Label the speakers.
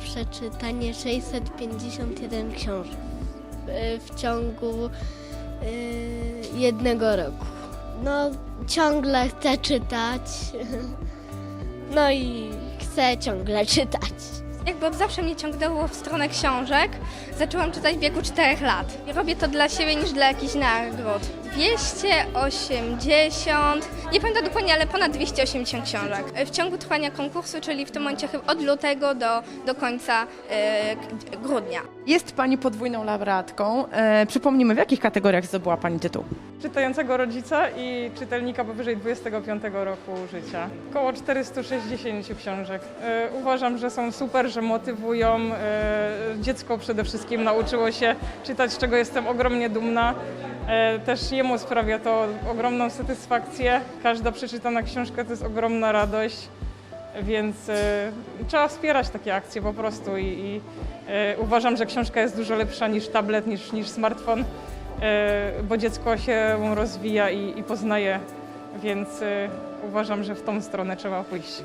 Speaker 1: przeczytanie 651 książek w ciągu e, jednego roku. No, ciągle chcę czytać. No i chcę ciągle czytać.
Speaker 2: Jakby od zawsze mnie ciągnęło w stronę książek. Zaczęłam czytać w wieku 4 lat. Robię to dla siebie niż dla jakichś nagród. 280, nie pamiętam dokładnie, ale ponad 280 książek. W ciągu trwania konkursu, czyli w tym momencie chyba od lutego do, do końca e, grudnia.
Speaker 3: Jest Pani podwójną laureatką. E, przypomnijmy, w jakich kategoriach zdobyła Pani tytuł?
Speaker 4: czytającego rodzica i czytelnika powyżej 25 roku życia. Około 460 książek. E, Uważam, że są super, że motywują. E, Dziecko przede wszystkim nauczyło się czytać, z czego jestem ogromnie dumna. E, Też jemu sprawia to ogromną satysfakcję. Każda przeczytana książka to jest ogromna radość. Więc e, trzeba wspierać takie akcje po prostu i, i e, uważam, że książka jest dużo lepsza niż tablet, niż, niż smartfon, bo dziecko się rozwija i, i poznaje, więc uważam, że w tą stronę trzeba pójść.